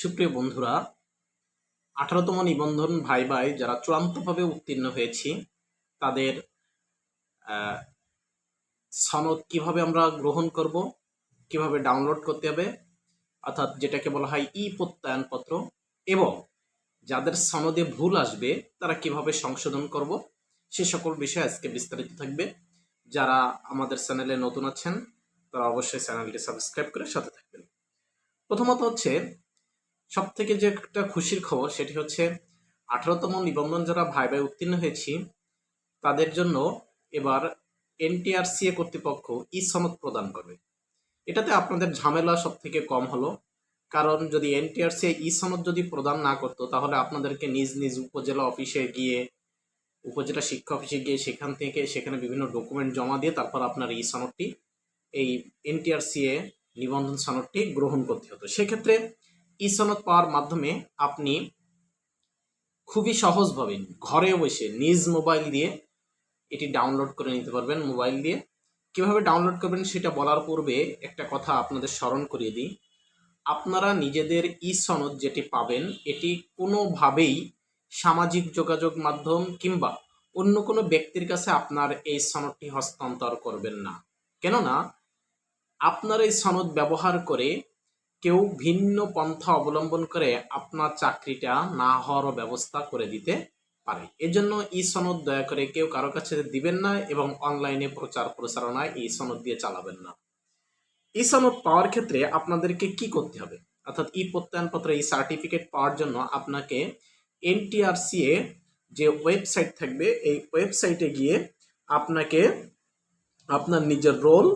সুপ্রিয় বন্ধুরা, আঠারোতম নিবন্ধন ভাই ভাই যারা চূড়ান্তভাবে উত্তীর্ণ হয়েছি, তাদের সনদ কীভাবে আমরা গ্রহণ করব, কীভাবে ডাউনলোড করতে হবে, অর্থাৎ যেটাকে বলা হয় ই প্রত্যয়নপত্র এবং যাদের সনদে ভুল আসবে, তারা কীভাবে সংশোধন করব, সে সকল বিষয় আজকে বিস্তারিত থাকবে। যারা আমাদের চ্যানেলে নতুন আছেন, তারা অবশ্যই চ্যানেলটি সাবস্ক্রাইব করে সাথে থাকবেন। প্রথমত হচ্ছে সব থেকে যে একটা খুশির খবর সেটি হচ্ছে আঠারোতম নিবন্ধন যারা ভাই ভাই উত্তীর্ণ হয়েছি, তাদের জন্য এবার এনটিআরসিএ কর্তৃপক্ষ ই সনদ প্রদান করবে। এটাতে আপনাদের ঝামেলা সব থেকে কম হলো। কারণ যদি এনটিআরসিএ ই সনদ যদি প্রদান না করতো, তাহলে আপনাদেরকে নিজ নিজ উপজেলা অফিসে গিয়ে, উপজেলা শিক্ষা অফিসে গিয়ে সেখান থেকে সেখানে বিভিন্ন ডকুমেন্ট জমা দিয়ে তারপর আপনার ই সনদটি এই এনটিআরসিএ নিবন্ধন সনদটি গ্রহণ করতে হতো। সেক্ষেত্রে ই সনদ পাওয়ার মাধ্যমে আপনি খুবই সহজভাবে ঘরে বসে নিজ মোবাইল দিয়ে এটি ডাউনলোড করে নিতে পারবেন মোবাইল দিয়ে। কীভাবে ডাউনলোড করবেন সেটা বলার পূর্বে একটা কথা আপনাদের স্মরণ করিয়ে দিই। আপনারা নিজেদের ই সনদ যেটি পাবেন, এটি কোনোভাবেই সামাজিক যোগাযোগ মাধ্যম কিংবা অন্য কোনো ব্যক্তির কাছে আপনার এই সনদটি হস্তান্তর করবেন না। কেননা, আপনার এই সনদ ব্যবহার করে কেউ ভিন্ন পন্থা অবলম্বন করে আপনার চাকরিটা না হওয়ারও ব্যবস্থা করে দিতে পারে। এজন্য ই সনদ দয়া করে কেউ কারও কাছে দিবেন না এবং অনলাইনে প্রচার প্রচারণায় এই সনদ দিয়ে চালাবেন না। ই সনদ পাওয়ার ক্ষেত্রে আপনাদেরকে কি করতে হবে? অর্থাৎ ই প্রত্যয়নপত্র এই সার্টিফিকেট পাওয়ার জন্য আপনাকে এনটিআরসিএ যে ওয়েবসাইট থাকবে, এই ওয়েবসাইটে গিয়ে আপনাকে আপনার নিজের রোল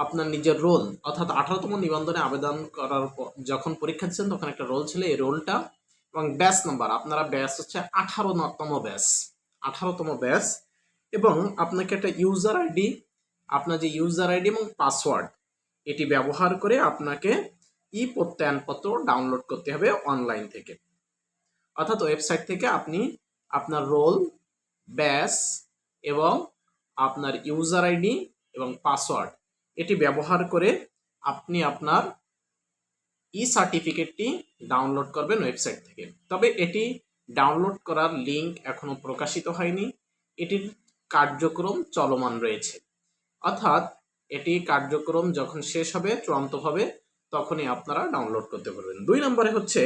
আপনার নিজের রোল অর্থাৎ আঠারোতম নিবন্ধনে আবেদন করার যখন পরীক্ষা দিচ্ছেন, তখন একটা রোল ছিল, এই রোলটা এবং ব্যাস নাম্বার আপনারা ব্যাস হচ্ছে আঠারো আঠারোতম ব্যাস আঠারোতম ব্যাস এবং আপনাকে একটা ইউজার আইডি আপনার যে ইউজার আইডি এবং পাসওয়ার্ড এটি ব্যবহার করে আপনাকে ই প্রত্যয়নপত্র ডাউনলোড করতে হবে অনলাইন থেকে। অর্থাৎ ওয়েবসাইট থেকে আপনি আপনার রোল ব্যাস এবং আপনার ইউজার আইডি এবং পাসওয়ার্ড এটি ব্যবহার করে আপনি আপনার ই সার্টিফিকেটটি ডাউনলোড করবেন ওয়েবসাইট থেকে। তবে এটি ডাউনলোড করার লিংক এখনও প্রকাশিত হয়নি। এটির কার্যক্রম চলমান রয়েছে। অর্থাৎ এটি কার্যক্রম যখন শেষ হবে, চূড়ান্তভাবে তখনই আপনারা ডাউনলোড করতে পারবেন। দুই নম্বরে হচ্ছে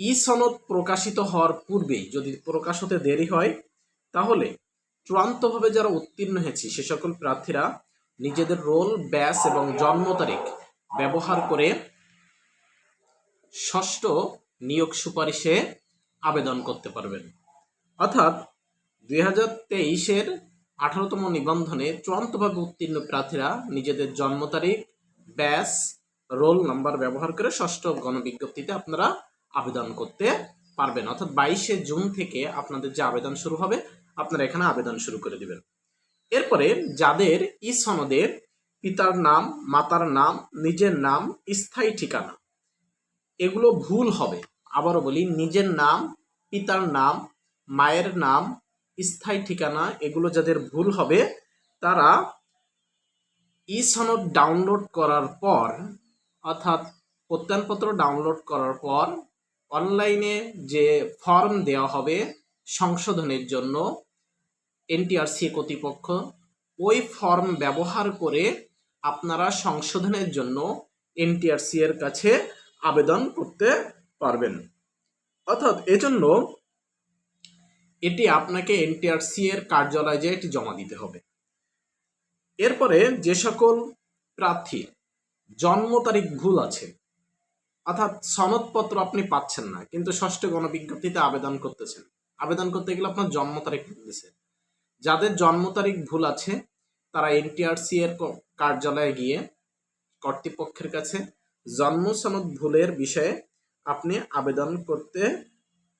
ই সনদ প্রকাশিত হওয়ার পূর্বেই যদি প্রকাশ হতে দেরি হয়, তাহলে চূড়ান্তভাবে যারা উত্তীর্ণ হয়েছে, সে সকল প্রার্থীরা নিজেদের রোল, ব্যাস এবং জন্ম তারিখ ব্যবহার করে ষষ্ঠ নিয়োগ সুপারিশে আবেদন করতে পারবেন। অর্থাৎ দুই হাজার তেইশের আঠারোতম নিবন্ধনে চূড়ান্তভাবে উত্তীর্ণ প্রার্থীরা নিজেদের জন্ম তারিখ, ব্যাস, রোল নাম্বার ব্যবহার করে ষষ্ঠ গণবিজ্ঞপ্তিতে আপনারা আবেদন করতে পারবেন। অর্থাৎ বাইশে জুন থেকে আপনাদের যে আবেদন শুরু হবে আপনারা এখানে আবেদন শুরু করে দিবেন। এরপরে যাদের ই সনদের পিতার নাম, মাতার নাম, নিজের নাম, স্থায়ী ঠিকানা, এগুলো ভুল হবে। আবারও বলি, নিজের নাম, পিতার নাম, মায়ের নাম, স্থায়ী ঠিকানা, এগুলো যাদের ভুল হবে, তারা ই সনদ ডাউনলোড করার পর, অর্থাৎ প্রত্যয়নপত্র ডাউনলোড করার পর, অনলাইনে যে ফর্ম দেওয়া হবে সংশোধনের জন্য এনটিআরসি কর্তৃপক্ষ ওই ফর্ম ব্যবহার করে আপনারা সংশোধনের জন্য এনটিআরসি এর কাছে আবেদন করতে পারবেন। অর্থাৎ এজন্য এটি আপনাকে এনটিআরসি এর কার্যালয়ে যেয়ে এটি জমা দিতে হবে। এরপরে যে সকল প্রার্থীর জন্ম তারিখ ভুল আছে, অর্থাৎ সনদপত্র আপনি পাচ্ছেন না, কিন্তু ষষ্ঠ গণবিজ্ঞপ্তিতে আবেদন করতেছেন। আবেদন করতে গেলে আপনার জন্ম তারিখ দিতেছে যাদের জন্ম তারিখ ভুল আছে, তারা এনটিআরসি এর কার্যালয়ে গিয়ে কর্তৃপক্ষের কাছে জন্ম সনদ ভুলের বিষয়ে আপনি আবেদন করতে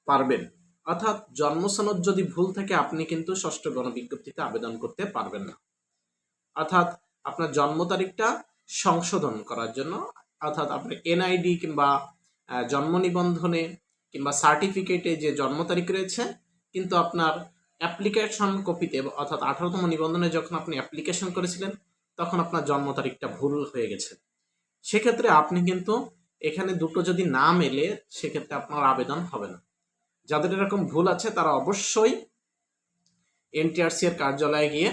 পারবেন। অর্থাৎ জন্ম সনদ যদি ভুল থাকে, আপনি কিন্তু ষষ্ঠ গণবিজ্ঞপ্তিতে আবেদন করতে পারবেন না। অর্থাৎ আপনার জন্ম তারিখটা সংশোধন করার জন্য, অর্থাৎ আপনার এনআইডি কিংবা জন্ম নিবন্ধনে কিংবা সার্টিফিকেটে যে জন্ম তারিখ রয়েছে, কিন্তু আপনার অ্যাপ্লিকেশন কপিতে, অর্থাৎ আঠারোতম নিবন্ধনে যখন আপনি অ্যাপ্লিকেশন করেছিলেন, তখন আপনার জন্ম তারিখটা ভুল হয়ে গেছে। সেক্ষেত্রে আপনি কিন্তু এখানে দুটো যদি না মেলে, সেক্ষেত্রে আপনার আবেদন হবে না। যাদের এরকম ভুল আছে, তারা অবশ্যই এনটিআরসি এর কার্যালয়ে গিয়ে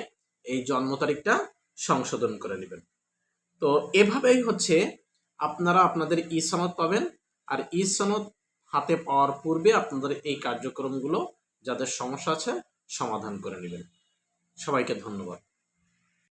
এই জন্ম তারিখটা সংশোধন করে নেবেন। তো এভাবেই হচ্ছে, আপনারা আপনাদের ই সনদ পাবেন, আর ই সনদ হাতে পাওয়ার পূর্বে আপনাদের এই কার্যক্রমগুলো, যাদের সমস্যা আছে সমাধান করে নেবেন। সবাইকে ধন্যবাদ।